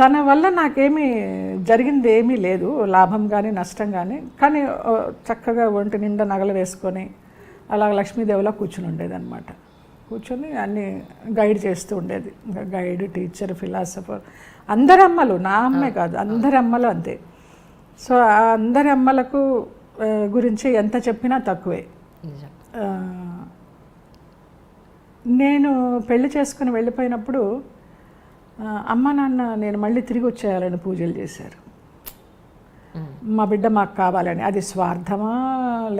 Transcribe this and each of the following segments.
తన వల్ల నాకేమీ జరిగింది ఏమీ లేదు లాభం కానీ నష్టం కానీ కానీ చక్కగా ఒంటి నిండా నగలు వేసుకొని అలా లక్ష్మీదేవిలా కూర్చుని ఉండేది అనమాట కూర్చొని అన్ని గైడ్ చేస్తూ ఉండేది. గైడ్ టీచర్ ఫిలాసఫర్ అందరి అమ్మలు నా అమ్మే కాదు అందరి అమ్మలు అంతే. సో ఆ అందరి అమ్మలకు గురించి ఎంత చెప్పినా తక్కువే. నేను పెళ్ళి చేసుకుని వెళ్ళిపోయినప్పుడు అమ్మ నాన్న నేను మళ్ళీ తిరిగి వచ్చేయాలని పూజలు చేశారు. మా బిడ్డ మాకు కావాలని అది స్వార్థమా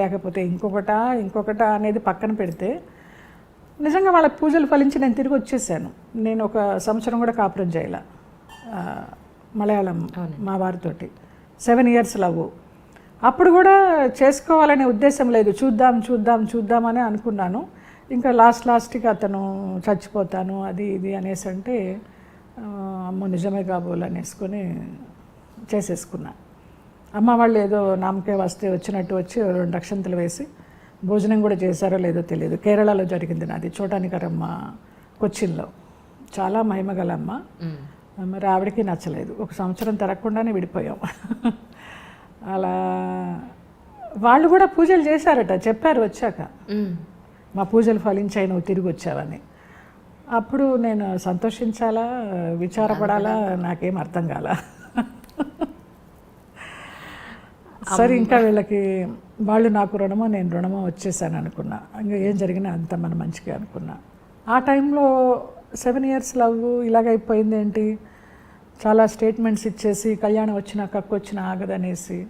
లేకపోతే ఇంకొకటా ఇంకొకటా అనేది పక్కన పెడితే నిజంగా వాళ్ళ పూజలు ఫలించి నేను తిరిగి వచ్చేసాను. నేను ఒక సంవత్సరం కూడా కాపురం చేయాల మలయాళం మా వారితోటి. సెవెన్ ఇయర్స్ లవ్ అప్పుడు కూడా చేసుకోవాలనే ఉద్దేశం లేదు. చూద్దాం చూద్దాం చూద్దామని అనుకున్నాను. ఇంకా లాస్ట్ లాస్ట్కి అతను చచ్చిపోతాను అది ఇది అనేసి అంటే అమ్మో నిజమే కాబోలు అనేసుకొని చేసేసుకున్నా. అమ్మ వాళ్ళు ఏదో నామకే వస్తే వచ్చినట్టు వచ్చి రెండు అక్షంతలు వేసి భోజనం కూడా చేశారో లేదో తెలియదు. కేరళలో జరిగింది నాది చూడటానికరమ్మ కొచ్చిన్లో. చాలా మహిమగల అమ్మ. మరి ఆవిడకి నచ్చలేదు. ఒక సంవత్సరం తిరగకుండానే విడిపోయాం. అలా వాళ్ళు కూడా పూజలు చేశారట చెప్పారు వచ్చాక. మా పూజలు ఫలించాయి నువ్వు తిరిగి వచ్చావని. అప్పుడు నేను సంతోషించాలా? విచారపడాలా? నాకేం అర్థం కాల? సరే ఇంకా వీళ్ళకి వాళ్ళు నాకు రుణమో నేను రుణమో వచ్చేసాను అనుకున్నా. ఇంకా ఏం జరిగినా అంత మన మంచిగా అనుకున్నా. ఆ టైంలో సెవెన్ ఇయర్స్ లవ్ ఇలాగైపోయింది ఏంటి? చాలా స్టేట్మెంట్స్ ఇచ్చేసి కళ్యాణం వచ్చినా కక్కు వచ్చినా ఆగదనేసి.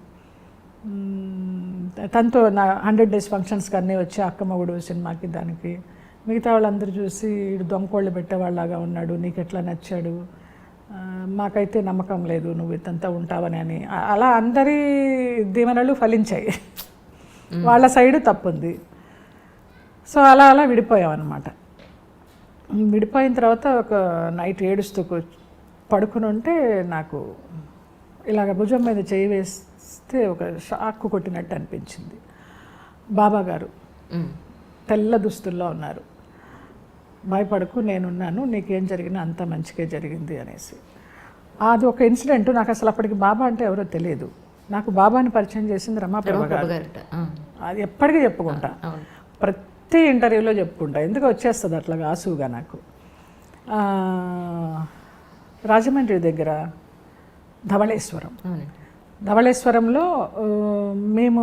తనతో నా హండ్రెడ్ డేస్ ఫంక్షన్స్కి అన్నీ వచ్చి అక్కమ్మగుడు సినిమాకి దానికి. మిగతా వాళ్ళందరూ చూసి ఇడు దొంగకోళ్ళు పెట్టేవాళ్ళలాగా ఉన్నాడు నీకు ఎట్లా నచ్చాడు మాకైతే నమ్మకం లేదు నువ్వు ఇతంతా ఉంటావని అని. అలా అందరి దీవెనలు ఫలించాయి. వాళ్ళ సైడు తప్పుంది. సో అలా అలా విడిపోయాం అనమాట విడిపోయిన తర్వాత ఒక నైట్ ఏడుస్తూ పడుకుని ఉంటే నాకు ఇలాగ భుజం మీద చేయి వేస్తే ఒక షాక్ కొట్టినట్టు అనిపించింది. బాబా గారు మ్మ్. తెల్ల దుస్తుల్లో ఉన్నారు. భయపడకు నేనున్నాను నీకేం జరిగినా అంత మంచిగా జరిగింది అనేసి. అది ఒక ఇన్సిడెంట్. నాకు అసలు అప్పటికి బాబా అంటే ఎవరో తెలియదు. నాకు బాబాని పరిచయం చేసింది రమాప్రభ గారు. అది ఎప్పటికీ చెప్పుకుంటా. ప్రతి ఇంటర్వ్యూలో చెప్పుకుంటా. ఎందుకు వచ్చేస్తుంది అట్లాగా ఆసువుగా నాకు. రాజమండ్రి దగ్గర ధవళేశ్వరం. ధవళేశ్వరంలో మేము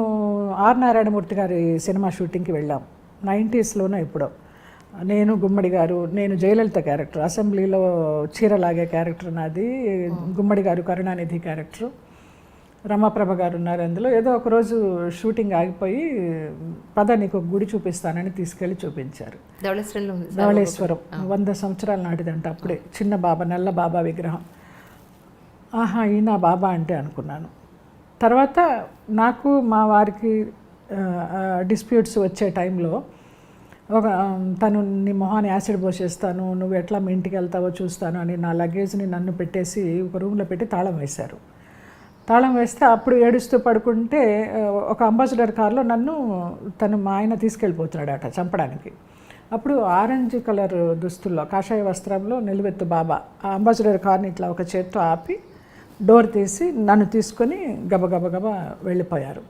ఆర్ నారాయణమూర్తి గారి సినిమా షూటింగ్కి వెళ్ళాం. నైంటీస్లోనో ఎప్పుడో. నేను గుమ్మడి గారు నేను జయలలిత క్యారెక్టర్ అసెంబ్లీలో చీరలాగే క్యారెక్టర్ నాది గుమ్మడి గారు కరుణానిధి క్యారెక్టరు. రమాప్రభ గారు ఉన్నారు అందులో. ఏదో ఒక రోజు షూటింగ్ ఆగిపోయి పద నీకు ఒక గుడి చూపిస్తానని తీసుకెళ్ళి చూపించారు. ధవళేశ్వరం. వంద సంవత్సరాల నాటిదంట అప్పుడే. చిన్న బాబా నల్ల బాబా విగ్రహం. ఆహా ఈయన బాబా అంటే అనుకున్నాను. తర్వాత నాకు మా వారికి డిస్ప్యూట్స్ వచ్చే టైంలో ఒక తను నీ మొహాన్ని యాసిడ్ పోసేస్తాను నువ్వు ఎట్లా మీ ఇంటికి వెళ్తావో చూస్తాను అని నా లగేజ్ని నన్ను పెట్టేసి ఒక రూమ్లో పెట్టి తాళం వేశారు. తాళం వేస్తే అప్పుడు ఏడుస్తూ పడుకుంటే ఒక అంబాసిడర్ కార్లో నన్ను తను మా ఆయన తీసుకెళ్ళిపోతున్నాడట చంపడానికి. అప్పుడు ఆరెంజ్ కలర్ దుస్తుల్లో కాషాయ వస్త్రంలో నిలువెత్తు బాబా ఆ అంబాసిడర్ కార్ని ఇట్లా ఒక చేత్తో ఆపి డోర్ తీసి నన్ను తీసుకొని గబగబగబ వెళ్ళిపోయారు.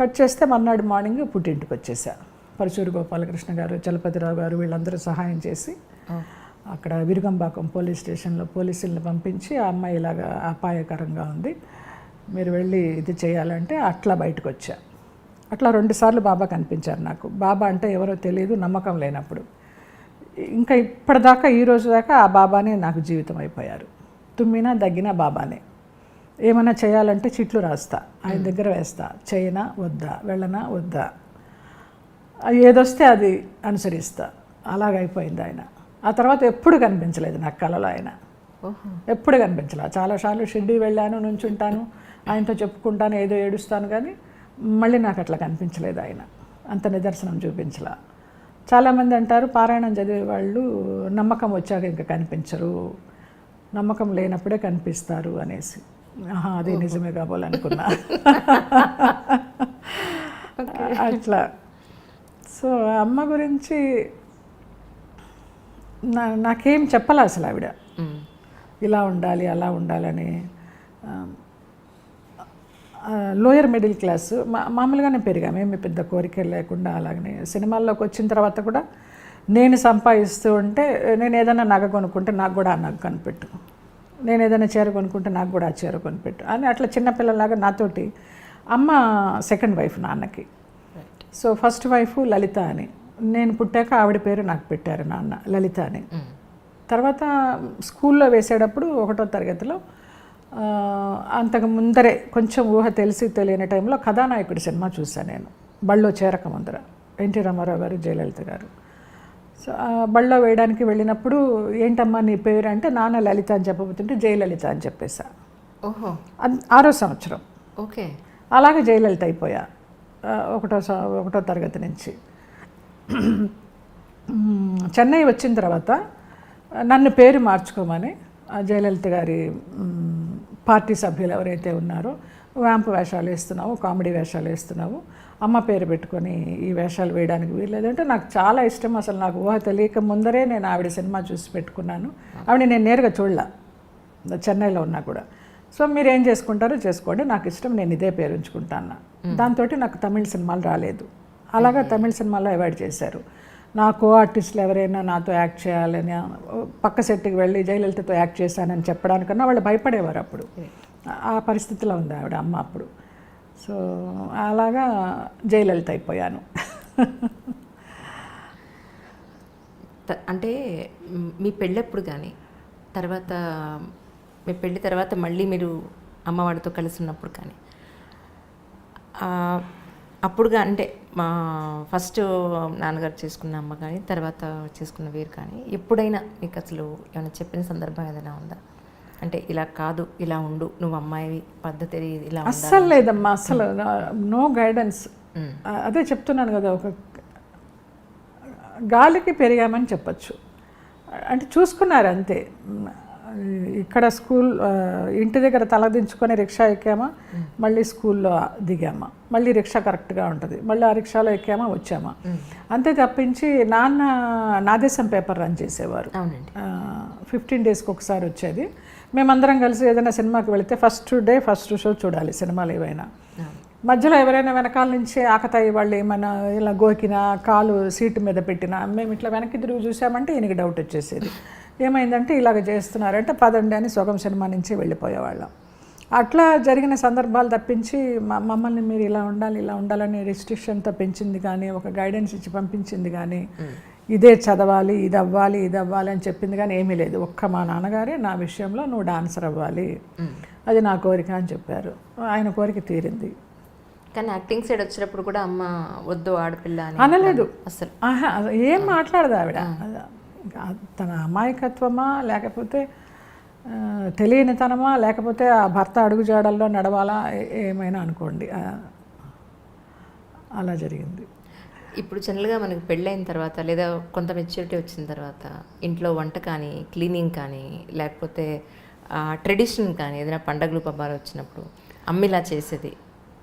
కట్ చేస్తే మర్నాడు మార్నింగ్ పుట్టింటికి వచ్చేసా. పరచూరు గోపాలకృష్ణ గారు చలపతిరావు గారు వీళ్ళందరూ సహాయం చేసి అక్కడ విరుగంబాకం పోలీస్ స్టేషన్లో పోలీసులను పంపించి ఆ అమ్మాయి ఇలాగా అపాయకరంగా ఉంది. మీరు వెళ్ళి ఇది చేయాలంటే అట్లా బయటకు వచ్చా అట్లా రెండుసార్లు బాబా కనిపించారు నాకు. బాబా అంటే ఎవరో తెలియదు నమ్మకం లేనప్పుడు. ఇంకా ఇప్పటిదాకా ఈ రోజు దాకా ఆ బాబానే నాకు జీవితం అయిపోయారు. తుమ్మినా దగ్గినా బాబానే. ఏమైనా చేయాలంటే చిట్లు రాస్తా. ఆయన దగ్గర వేస్తా. చేయనా వద్దా వెళ్ళనా వద్దా. ఏదొస్తే అది అనుసరిస్తా. అలాగైపోయింది ఆయన. ఆ తర్వాత ఎప్పుడు కనిపించలేదు నాకు కలలో ఆయన. ఎప్పుడు కనిపించలే. చాలాసార్లు షిడ్డీ వెళ్ళాను నుంచుంటాను ఆయనతో చెప్పుకుంటాను ఏదో ఏడుస్తాను కానీ మళ్ళీ నాకు అట్లా కనిపించలేదు ఆయన. అంత నిదర్శనం చూపించలా. చాలామంది అంటారు పారాయణం చదివే వాళ్ళు నమ్మకం వచ్చాక ఇంకా కనిపించరు. నమ్మకం లేనప్పుడే కనిపిస్తారు అనేసి. ఆహా అది నిజమే కాబోలనుకున్నా. అట్లా. సో అమ్మ గురించి నా నాకేం చెప్పాలి అసలు ఆవిడ. ఇలా ఉండాలి అలా ఉండాలని. Lower middle class. మా మామూలుగానే పెరిగాము ఏమి పెద్ద కోరికలు లేకుండా అలాగనే. సినిమాల్లోకి వచ్చిన తర్వాత కూడా నేను సంపాదిస్తూ ఉంటే నేను ఏదైనా నగ కొనుక్కుంటే నాకు కూడా ఆ నగ కనిపెట్టు. నేను ఏదైనా చీర కొనుక్కుంటే నాకు కూడా ఆ చీర కొనిపెట్టు అని అట్లా చిన్నపిల్లలాగా నాతోటి అమ్మ సెకండ్ వైఫ్ నాన్నకి. సో ఫస్ట్ వైఫ్ లలిత అని. నేను పుట్టాక ఆవిడ పేరు నాకు పెట్టారు నాన్న లలిత అని. తర్వాత స్కూల్లో వేసేటప్పుడు ఒకటో తరగతిలో అంతకు ముందరే కొంచెం ఊహ తెలిసి తెలియని టైంలో కథానాయకుడి సినిమా చూశాను నేను బళ్ళో చేరక ముందర. ఎన్టీ రామారావు గారు జయలలిత గారు. సో బళ్ళో వేయడానికి వెళ్ళినప్పుడు ఏంటమ్మా నీ పేరు అంటే నాన్న లలిత అని చెప్పబోతుంటే జయలలిత అని చెప్పేసా ఓహో. ఆరో సంవత్సరం. ఓకే. అలాగే జయలలిత అయిపోయా. ఒకటో స- ఒకటో తరగతి నుంచి. చెన్నై వచ్చిన తర్వాత నన్ను పేరు మార్చుకోమని జయలలిత గారి పార్టీ సభ్యులు ఎవరైతే ఉన్నారో వ్యాంప్ వేషాలు వేస్తున్నావు కామెడీ వేషాలు వేస్తున్నావు అమ్మ పేరు పెట్టుకొని ఈ వేషాలు వేయడానికి వీల్లేదంటే నాకు చాలా ఇష్టం. అసలు నాకు ఊహ తెలియక ముందరే నేను ఆవిడ సినిమా చూసి పెట్టుకున్నాను. ఆవిడ నేను నేరుగా చూడలే చెన్నైలో ఉన్నా కూడా. సో మీరు ఏం చేసుకుంటారో చేసుకోండి. నాకు ఇష్టం నేను ఇదే పేరు ఉంచుకుంటాను దాంతో నాకు తమిళ సినిమాలు రాలేదు. అలాగా తమిళ సినిమాలో అవాయిడ్ చేశారు. నా కో ఆర్టిస్టులు ఎవరైనా నాతో యాక్ట్ చేయాలని పక్క సెట్కి వెళ్ళి జయలలితతో యాక్ట్ చేశానని చెప్పడానికన్నా వాళ్ళు భయపడేవారు అప్పుడు. ఆ పరిస్థితిలో ఉంది ఆవిడ అమ్మ అప్పుడు. సో అలాగా జయలలిత అయిపోయాను. అంటే మీ పెళ్ళెప్పుడు కానీ తర్వాత మీ పెళ్ళి తర్వాత మళ్ళీ మీరు అమ్మవాడితో కలిసి ఉన్నప్పుడు కానీ. అప్పుడుగా అంటే మా ఫస్ట్ నాన్నగారు చేసుకున్న అమ్మ కానీ తర్వాత చేసుకున్న వీరు కానీ ఎప్పుడైనా మీకు అసలు ఏమైనా చెప్పిన సందర్భం ఏదైనా ఉందా? అంటే ఇలా కాదు ఇలా ఉండు నువ్వు అమ్మాయి పద్ధతి ఇలా అస్సలు లేదమ్మా అస్సలు నో గైడెన్స్. అదే చెప్తున్నాను కదా ఒక గాలికి పెరిగామని చెప్పచ్చు. అంటే చూసుకున్నారు అంతే. ఇక్కడ స్కూల్ ఇంటి దగ్గర తలదించుకొని రిక్షా ఎక్కామా? మళ్ళీ స్కూల్లో దిగామా? మళ్ళీ రిక్షా కరెక్ట్గా ఉంటుంది. మళ్ళీ ఆ రిక్షాలో ఎక్కామా? వచ్చామా? అంతే తప్పించి నాన్న నాదేశం పేపర్ రన్ చేసేవారు. ఫిఫ్టీన్ డేస్కి ఒకసారి వచ్చేది. మేమందరం కలిసి ఏదైనా సినిమాకి వెళితే ఫస్ట్ డే ఫస్ట్ షో చూడాలి. సినిమాలు ఏవైనా. మధ్యలో ఎవరైనా వెనకాల నుంచి ఆకతాయి వాళ్ళు ఏమైనా ఇలా గోకినా కాలు సీటు మీద పెట్టినా మేము ఇట్లా వెనక్కి తిరిగి చూసామంటే ఈయనకి డౌట్ వచ్చేసేది. ఏమైందంటే ఇలాగ చేస్తున్నారంటే పదండి అని సుగం సినిమా నుంచి వెళ్ళిపోయేవాళ్ళం. అట్లా జరిగిన సందర్భాలు తప్పించి మ- మమ్మల్ని మీరు ఇలా ఉండాలి ఇలా ఉండాలని రిస్ట్రిక్షన్తో పెంచింది కానీ ఒక గైడెన్స్ ఇచ్చి పంపించింది కానీ ఇదే చదవాలి ఇది అవ్వాలి ఇది అవ్వాలి అని చెప్పింది కానీ ఏమీ లేదు. ఒక్క మా నాన్నగారే నా విషయంలో నువ్వు డాన్సర్ అవ్వాలి. అది నా కోరిక అని చెప్పారు. ఆయన కోరిక తీరింది. కానీ యాక్టింగ్ సైడ్ వచ్చినప్పుడు కూడా అమ్మ వద్దు ఆడపిల్ల అని అనలేదు. అసలు. ఆహా ఏం మాట్లాడదు ఆవిడ. తన అమాయకత్వమా లేకపోతే తెలియనితనమా లేకపోతే ఆ భర్త అడుగుజాడల్లో నడవాలా ఏమైనా అనుకోండి. అలా జరిగింది. ఇప్పుడు జనరల్గా మనకి పెళ్ళైన తర్వాత లేదా కొంత మెచ్యూరిటీ వచ్చిన తర్వాత ఇంట్లో వంట కానీ క్లీనింగ్ కానీ లేకపోతే ట్రెడిషన్ కానీ ఏదైనా పండగలు పబ్బాలు వచ్చినప్పుడు అమ్మిలా చేసేది.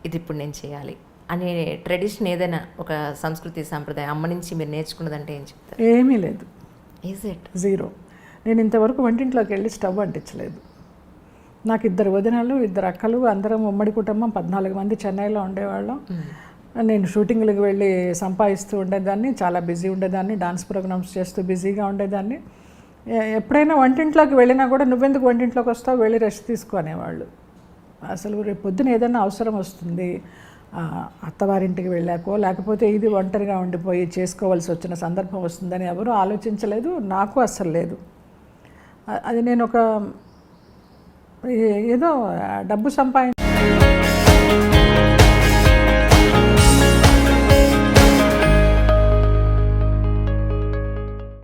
ఇది ఇప్పుడు నేను చేయాలి అనే ట్రెడిషన్ ఏదైనా ఒక సంస్కృతి సాంప్రదాయం అమ్మ నుంచి మీరు నేర్చుకున్నదంటే ఏం చెప్తారు? ఏమీ లేదు. ఈజ్ ఇట్ జీరో నేను ఇంతవరకు వంటింట్లోకి వెళ్ళి స్టవ్ అంటించలేదు. నాకు ఇద్దరు వదినలు ఇద్దరు అక్కలు అందరం ఉమ్మడి కుటుంబం పద్నాలుగు మంది చెన్నైలో ఉండేవాళ్ళం. నేను షూటింగ్లకు వెళ్ళి సంపాదిస్తూ ఉండేదాన్ని చాలా బిజీ ఉండేదాన్ని డాన్స్ ప్రోగ్రామ్స్ చేస్తూ బిజీగా ఉండేదాన్ని. ఎప్పుడైనా వంటింట్లోకి వెళ్ళినా కూడా నువ్వెందుకు వంటింట్లోకి వస్తావు? వెళ్ళి రెస్ట్ తీసుకునేవాళ్ళు అసలు రేపు పొద్దున ఏదైనా అవసరం వస్తుంది అత్తవారింటికి వెళ్ళాకో లేకపోతే ఇది ఒంటరిగా ఉండిపోయి చేసుకోవాల్సి వచ్చిన సందర్భం వస్తుందని ఎవరూ ఆలోచించలేదు నాకు అస్సలు లేదు. అది నేను ఒక ఏదో డబ్బు సంపాదించ